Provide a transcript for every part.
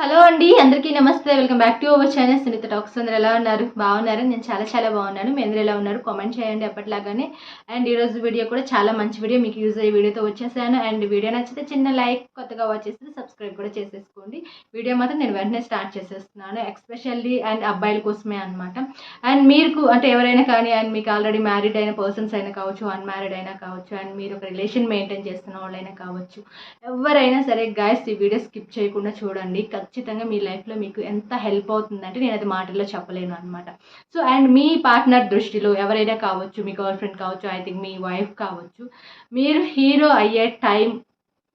Hello అండి అందరికీ నమస్తే. Welcome back to our channel. Sunitha talks. అందరు ఎలా ఉన్నారు? బాగున్నారు? నేను చాలా చాలా బాగున్నాను. మీ అందరూ ఎలా ఉన్నారు? కామెంట్ చేయండి ఎప్పటిలాగానే అండ్ ఈరోజు వీడియో కూడా చాలా మంచి వీడియో మీకు యూజ్ అయ్యే వీడియోతో వచ్చేసాను. అండ్ వీడియో నచ్చితే చిన్న లైక్ కొత్తగా వాచ్ చేస్తే సబ్స్క్రైబ్ కూడా చేసేసుకోండి. వీడియో మాత్రం నేను వెంటనే స్టార్ట్ చేసేస్తున్నాను ఎక్స్పెషల్లీ అండ్ అబ్బాయిల కోసమే అనమాట అండ్ మీకు అంటే ఎవరైనా కానీ అండ్ మీకు ఆల్రెడీ మ్యారీడ్ అయిన పర్సన్స్ అయినా కావచ్చు అన్మ్యారీడ్ అయినా కావచ్చు అండ్ మీరు ఒక రిలేషన్ మెయింటైన్ చేస్తున్న వాళ్ళైనా కావచ్చు ఎవరైనా సరే గాయస్ ఈ వీడియో స్కిప్ చేయకుండా చూడండి. ఖచ్చితంగా మీ లైఫ్లో మీకు ఎంత హెల్ప్ అవుతుందంటే నేను అది మాటల్లో చెప్పలేను అనమాట సో అండ్ మీ పార్ట్నర్ దృష్టిలో ఎవరైనా కావచ్చు మీ గర్ల్ ఫ్రెండ్ కావచ్చు ఐ థింక్ మీ వైఫ్ కావచ్చు మీరు హీరో అయ్యే టైం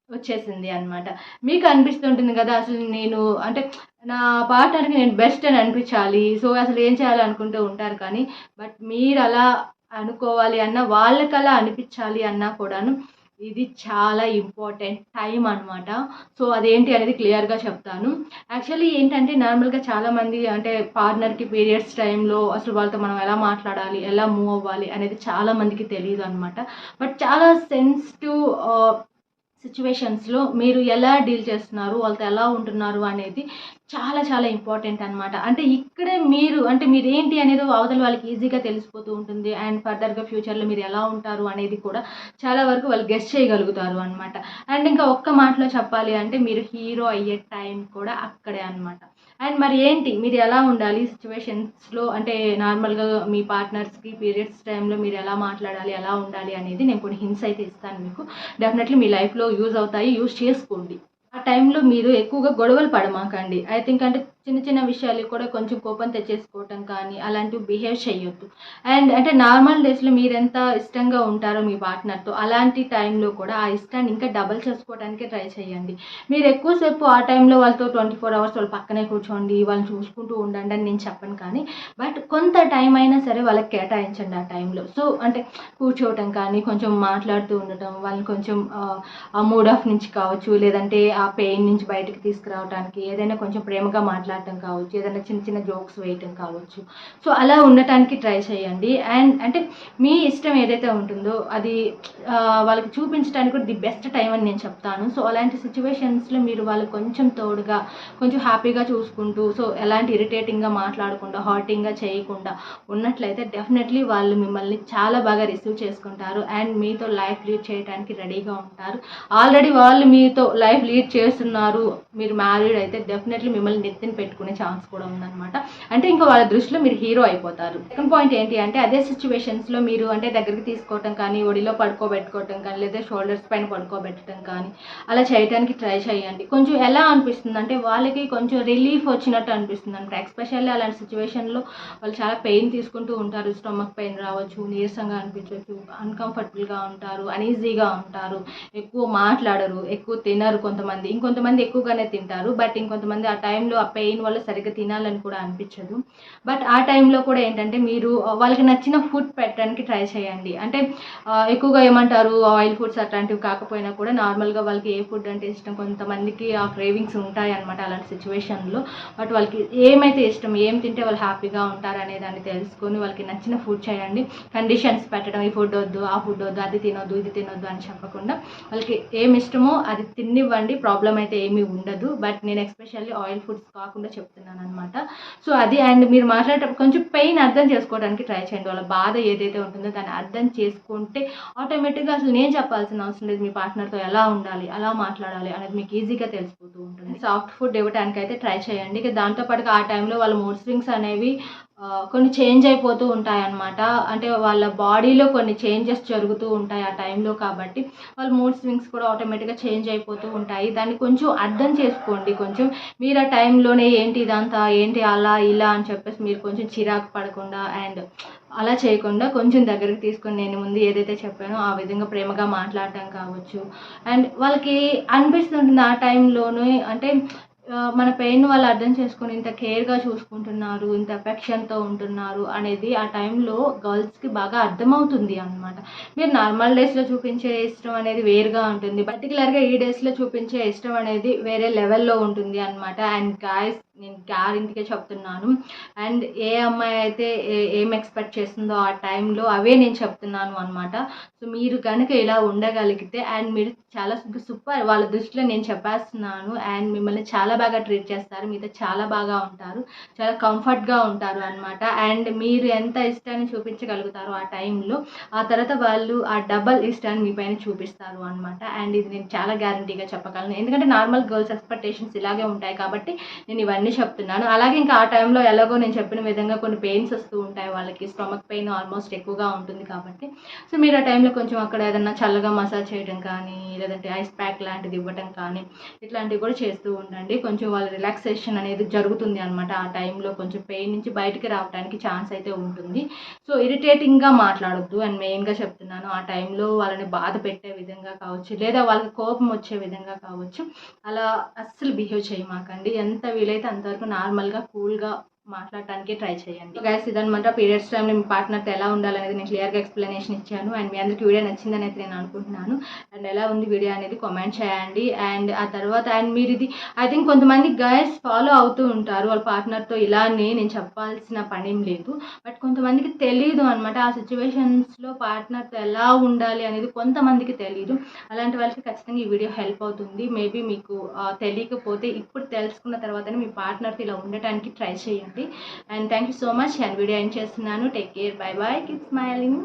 వచ్చేసింది అనమాట మీకు అనిపిస్తుంటుంది కదా అసలు నేను అంటే నా పార్ట్నర్కి నేను బెస్ట్ అని అనిపించాలి సో అసలు ఏం చేయాలి అనుకుంటూ ఉంటారు కానీ బట్ మీరు అలా అనుకోవాలి అన్న వాళ్ళకి అలా అనిపించాలి అన్నా కూడాను ఇది చాలా ఇంపార్టెంట్ టైం అనమాట సో అదేంటి అనేది క్లియర్గా చెప్తాను. యాక్చువల్లీ ఏంటంటే నార్మల్గా చాలామంది అంటే పార్ట్నర్కి పీరియడ్స్ టైంలో అసలు వాళ్ళతో మనం ఎలా మాట్లాడాలి ఎలా మూవ్ అవ్వాలి అనేది చాలామందికి తెలియదు అనమాట బట్ చాలా సెన్సిటివ్ సిచ్యువేషన్స్లో మీరు ఎలా డీల్ చేస్తున్నారు? వాళ్ళతో ఎలా ఉంటున్నారు? అనేది చాలా చాలా ఇంపార్టెంట్ అనమాట అంటే ఇక్కడే మీరు అంటే మీరు ఏంటి అనేది అవతల వాళ్ళకి ఈజీగా తెలిసిపోతూ ఉంటుంది. అండ్ ఫర్దర్గా ఫ్యూచర్లో మీరు ఎలా ఉంటారు అనేది కూడా చాలా వరకు వాళ్ళు గెస్ట్ చేయగలుగుతారు అనమాట అండ్ ఇంకా ఒక్క మాటలో చెప్పాలి అంటే మీరు హీరో అయ్యే టైం కూడా అక్కడే అనమాట అండ్ మరి ఏంటి? మీరు ఎలా ఉండాలి సిచ్యువేషన్స్లో అంటే నార్మల్గా మీ పార్ట్నర్స్కి పీరియడ్స్ టైంలో మీరు ఎలా మాట్లాడాలి ఎలా ఉండాలి అనేది నేను కొన్ని హింట్స్ అయితే ఇస్తాను మీకు. డెఫినెట్లీ మీ లైఫ్లో యూజ్ అవుతాయి యూజ్ చేసుకోండి. ఆ టైంలో మీరు ఎక్కువగా గొడవలు పడమాకండి. ఐ థింక్ అంటే చిన్న చిన్న విషయాలు కూడా కొంచెం కోపం తెచ్చేసుకోవటం కానీ అలాంటివి బిహేవ్ చేయొద్దు. అండ్ అంటే నార్మల్ డేస్లో మీరు ఎంత ఇష్టంగా ఉంటారో మీ పార్ట్నర్తో అలాంటి టైంలో కూడా ఆ ఇష్టాన్ని ఇంకా డబల్ చేసుకోవడానికి ట్రై చేయండి. మీరు ఎక్కువసేపు ఆ టైంలో వాళ్ళతో ట్వంటీ ఫోర్ అవర్స్ వాళ్ళు పక్కనే కూర్చోండి వాళ్ళని చూసుకుంటూ ఉండండి అని నేను చెప్పను కానీ బట్ కొంత టైం అయినా సరే వాళ్ళకి కేటాయించండి ఆ టైంలో సో అంటే కూర్చోవటం కానీ కొంచెం మాట్లాడుతూ ఉండటం వాళ్ళని కొంచెం ఆ మూడ్ ఆఫ్ నుంచి కావచ్చు లేదంటే ఆ పెయిన్ నుంచి బయటకు తీసుకురావడానికి ఏదైనా కొంచెం ప్రేమగా మాట్లాడటం కావచ్చు ఏదైనా చిన్న చిన్న జోక్స్ వేయటం కావచ్చు. సో అలా ఉండటానికి ట్రై చేయండి. అండ్ అంటే మీ ఇష్టం ఏదైతే ఉంటుందో అది వాళ్ళకి చూపించడానికి కూడా ది బెస్ట్ టైం అని నేను చెప్తాను. సో అలాంటి సిచ్యువేషన్స్లో మీరు వాళ్ళు కొంచెం తోడుగా కొంచెం హ్యాపీగా చూసుకుంటూ సో ఎలాంటి ఇరిటేటింగ్గా మాట్లాడకుండా హార్టింగ్గా చేయకుండా ఉన్నట్లయితే డెఫినెట్లీ వాళ్ళు మిమ్మల్ని చాలా బాగా రిసీవ్ చేసుకుంటారు. అండ్ మీతో లైఫ్ లీడ్ చేయడానికి రెడీగా ఉంటారు. ఆల్రెడీ వాళ్ళు మీతో లైఫ్ లీడ్ చేస్తున్నారు మీరు మ్యారీడ్ అయితే డెఫినెట్లీ మిమ్మల్ని నెత్తిన పెట్టుకునే ఛాన్స్ కూడా ఉందన్నమాట. అంటే ఇంకా వాళ్ళ దృష్టిలో మీరు హీరో అయిపోతారు. సెకండ్ పాయింట్ ఏంటి అంటే అదే సిచ్యువేషన్స్లో మీరు అంటే దగ్గరికి తీసుకోవటం కానీ ఒడిలో పడుకోబెట్టుకోవటం కానీ లేదా షోల్డర్స్ పైన పడుకోబెట్టడం కానీ అలా చేయడానికి ట్రై చేయండి. కొంచెం ఎలా అనిపిస్తుంది అంటే వాళ్ళకి కొంచెం రిలీఫ్ వచ్చినట్టు అనిపిస్తుంది అనమాట ఎక్స్పెషల్లీ అలాంటి సిచ్యువేషన్లో వాళ్ళు చాలా పెయిన్ తీసుకుంటూ ఉంటారు. స్టమక్ పెయిన్ రావచ్చు నీరసంగా అనిపించవచ్చు అన్కంఫర్టబుల్గా ఉంటారు అనీజీగా ఉంటారు ఎక్కువ మాట్లాడరు ఎక్కువ తినరు కొంతమంది. ఇంకొంతమంది ఎక్కువగానే తింటారు. బట్ ఇంకొంతమంది ఆ టైంలో ఆ పెయిన్ వల్ల సరిగ్గా తినాలని కూడా అనిపించదు. బట్ ఆ టైంలో కూడా ఏంటంటే మీరు వాళ్ళకి నచ్చిన ఫుడ్ పెట్టడానికి ట్రై చేయండి. అంటే ఎక్కువగా ఏమంటారు ఆయిల్ ఫుడ్స్ అట్లాంటివి కాకపోయినా కూడా నార్మల్గా వాళ్ళకి ఏ ఫుడ్ అంటే ఇష్టం కొంతమందికి ఆ క్రేవింగ్స్ ఉంటాయి అనమాట అలాంటి సిచ్యువేషన్లో బట్ వాళ్ళకి ఏమైతే ఇష్టం ఏం తింటే వాళ్ళు హ్యాపీగా ఉంటారు అనే దాన్ని తెలుసుకొని వాళ్ళకి నచ్చిన ఫుడ్ చేయండి. కండిషన్స్ పెట్టడం ఈ ఫుడ్ వద్దు ఆ ఫుడ్ వద్దు అది తినొద్దు ఇది తినొద్దు అని చెప్పకుండా వాళ్ళకి ఏమి ఇష్టమో అది తినివ్వండి ప్రాబ్లం అయితే ఏమీ ఉండదు. బట్ నేను ఎస్పెషల్లీ ఆయిల్ ఫుడ్స్ కాకుండా చెప్తున్నాను అనమాట సో అది అండ్ మీరు మాట్లాడేటప్పుడు కొంచెం పెయిన్ అర్థం చేసుకోవడానికి ట్రై చేయండి. వాళ్ళ బాధ ఏదైతే ఉంటుందో దాన్ని అర్థం చేసుకుంటే ఆటోమేటిక్గా అసలు నేను చెప్పాల్సిన అవసరం లేదు. మీ పార్ట్నర్తో ఎలా ఉండాలి ఎలా మాట్లాడాలి అనేది మీకు ఈజీగా తెలిసిపోతూ ఉంటుంది. సాఫ్ట్ ఫుడ్ ఇవ్వడానికి అయితే ట్రై చేయండి. ఇక దాంతోపాటుగా ఆ టైంలో వాళ్ళ మూడ్ స్వింగ్స్ అనేవి కొన్ని చేంజ్ అయిపోతూ ఉంటాయన్నమాట. అంటే వాళ్ళ బాడీలో కొన్ని చేంజెస్ జరుగుతూ ఉంటాయి ఆ టైంలో కాబట్టి వాళ్ళ మూడ్ స్వింగ్స్ కూడా ఆటోమేటిక్గా చేంజ్ అయిపోతూ ఉంటాయి. దాన్ని కొంచెం అర్థం చేసుకోండి. కొంచెం మీరు ఆ టైంలోనే ఏంటి ఇదంతా ఏంటి అలా ఇలా అని చెప్పేసి మీరు కొంచెం చిరాకు పడకుండా అండ్ అలా చేయకుండా కొంచెం దగ్గరికి తీసుకొని నేను ముందు ఏదైతే చెప్పానో ఆ విధంగా ప్రేమగా మాట్లాడటం కావచ్చు. అండ్ వాళ్ళకి అనిపిస్తుంటుంది ఆ టైంలోనే అంటే మన పెయిన్ వాళ్ళు అర్థం చేసుకొని ఇంత కేర్గా చూసుకుంటున్నారు ఇంత ఎఫెక్షన్తో ఉంటున్నారు అనేది ఆ టైంలో గర్ల్స్కి బాగా అర్థమవుతుంది అనమాట మీరు నార్మల్ డేస్లో చూపించే ఇష్టం అనేది వేరుగా ఉంటుంది. పర్టికులర్గా ఈ డేస్లో చూపించే ఇష్టం అనేది వేరే లెవెల్లో ఉంటుంది అనమాట అండ్ గాయస్ నేను గ్యారెంటీగా చెప్తున్నాను. అండ్ ఏ అమ్మాయి అయితే ఏ- ఏం ఎక్స్పెక్ట్ చేస్తుందో ఆ టైంలో అవే నేను చెప్తున్నాను అనమాట సో మీరు కనుక ఇలా ఉండగలిగితే అండ్ మీరు చాలా సూపర్ వాళ్ళ దృష్టిలో నేను చెప్పేస్తున్నాను. అండ్ మిమ్మల్ని చాలా బాగా ట్రీట్ చేస్తారు. మీతో చాలా బాగా ఉంటారు. చాలా కంఫర్ట్గా ఉంటారు అనమాట అండ్ మీరు ఎంత ఇష్టాన్ని చూపించగలుగుతారో ఆ టైంలో ఆ తర్వాత వాళ్ళు ఆ డబల్ ఇష్టాన్ని మీ పైన చూపిస్తారు అనమాట అండ్ ఇది నేను చాలా గ్యారంటీగా చెప్పగలను. ఎందుకంటే నార్మల్ గర్ల్స్ ఎక్స్పెక్టేషన్స్ ఇలాగే ఉంటాయి కాబట్టి నేను ఇవన్నీ చెప్తున్నాను. అలాగే ఇంకా ఆ టైంలో ఎలాగో నేను చెప్పిన విధంగా కొన్ని పెయిన్స్ వస్తూ ఉంటాయి. వాళ్ళకి స్టమక్ పెయిన్ ఆల్మోస్ట్ ఎక్కువగా ఉంటుంది కాబట్టి. సో మీరు ఆ టైంలో కొంచెం అక్కడ ఏదన్నా చల్లగా మసాజ్ చేయడం కానీ లేదంటే ఐస్ ప్యాక్ లాంటిది ఇవ్వడం కానీ ఇట్లాంటివి కూడా చేస్తూ ఉండండి. కొంచెం వాళ్ళ రిలాక్సేషన్ అనేది జరుగుతుంది అనమాట ఆ టైంలో కొంచెం పెయిన్ నుంచి బయటికి రావడానికి ఛాన్స్ అయితే ఉంటుంది. సో ఇరిటేటింగ్గా మాట్లాడొద్దు అండ్ మెయిన్గా చెప్తున్నాను. ఆ టైంలో వాళ్ళని బాధ పెట్టే విధంగా కావచ్చు లేదా వాళ్ళకి కోపం వచ్చే విధంగా కావచ్చు అలా అస్సలు బిహేవ్ చేయమాకండి. ఎంత వీలైతే అంతవరకు నార్మల్గా కూల్గా మాట్లాడటానికి ట్రై చేయండి. గైస్ ఇదనమాట పీరియడ్స్ టైంలో మీ పార్ట్నర్తో ఎలా ఉండాలనేది నేను క్లియర్గా ఎక్స్ప్లెనేషన్ ఇచ్చాను. అండ్ మీ అందరికీ వీడియో నచ్చిందని అయితే నేను అనుకుంటున్నాను. అండ్ ఎలా ఉంది వీడియో అనేది కామెంట్ చేయండి. అండ్ ఆ తర్వాత అండ్ మీరు ఇది ఐ థింక్ కొంతమంది గైస్ ఫాలో అవుతూ ఉంటారు. వాళ్ళ పార్ట్నర్తో ఇలానే నేను చెప్పాల్సిన పని ఏం లేదు. బట్ కొంతమందికి తెలియదు అనమాట ఆ సిచ్యువేషన్స్లో పార్ట్నర్తో ఎలా ఉండాలి అనేది కొంతమందికి తెలియదు అలాంటి వాళ్ళకి ఖచ్చితంగా ఈ వీడియో హెల్ప్ అవుతుంది. మేబీ మీకు తెలియకపోతే ఇప్పుడు తెలుసుకున్న తర్వాతనే మీ పార్ట్నర్తో ఇలా ఉండటానికి ట్రై చేయండి. And. Thank you so much and video end చేస్తున్నాను. Take care bye bye keep smiling